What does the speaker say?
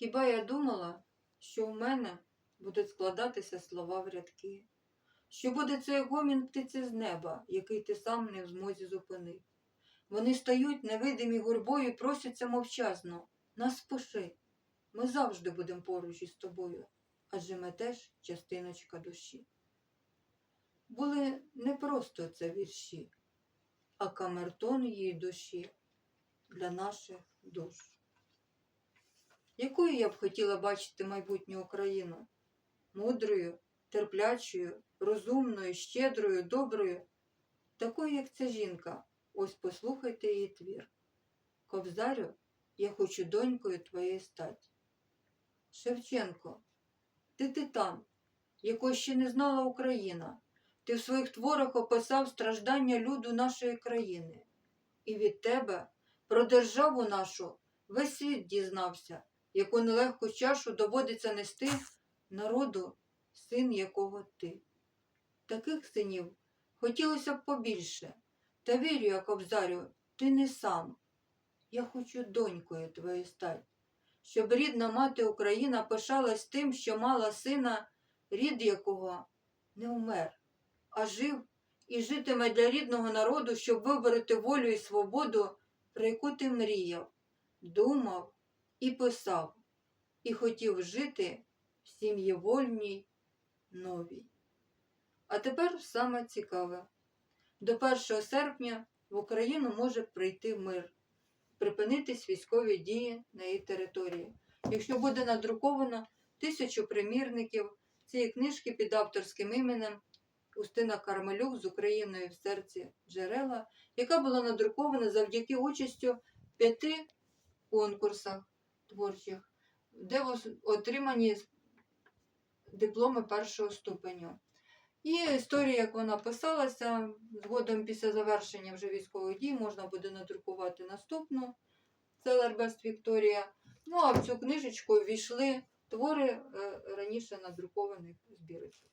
Хіба я думала, що у мене будуть складатися слова в рядки, що буде цей гомін птиці з неба, який ти сам не в змозі зупинити. Вони стають невидимі гурбою просяться мовчазно. Нас пиши. Ми завжди будемо поруч із тобою, адже ми теж частиночка душі. Були не просто це вірші, а камертон її душі для наших душ. Якою я б хотіла бачити майбутню Україну? Мудрою, терплячою, розумною, щедрою, доброю, такою, як ця жінка. Ось послухайте її твір. Кобзарю, я хочу донькою твоєї стать. Шевченко, ти титан, якого ще не знала Україна. Ти в своїх творах описав страждання люду нашої країни. І від тебе про державу нашу весь світ дізнався, яку нелегку чашу доводиться нести народу, син якого ти. Таких синів хотілося б побільше. Та вірю, я, кобзарю, ти не сам. Я хочу донькою твоєю стать, щоб рідна мати Україна пишалась тим, що мала сина, рід якого не умер, а жив і житиме для рідного народу, щоб вибороти волю і свободу, про яку ти мріяв, думав і писав, і хотів жити в сім'ї вольній, новій. А тепер саме цікаве. До 1 серпня в Україну може прийти мир, припинитись військові дії на її території. Якщо буде надруковано тисячу примірників цієї книжки під авторським іменем Устина Кармелюк з Україною в серці джерела, яка була надрукована завдяки участю п'яти конкурсах творчих, де отримані дипломи першого ступеню. І історія, як вона писалася, згодом після завершення вже військових дій можна буде надрукувати наступну Целербест Вікторія. Ну а в цю книжечку ввійшли твори е, раніше надрукованих збірочок.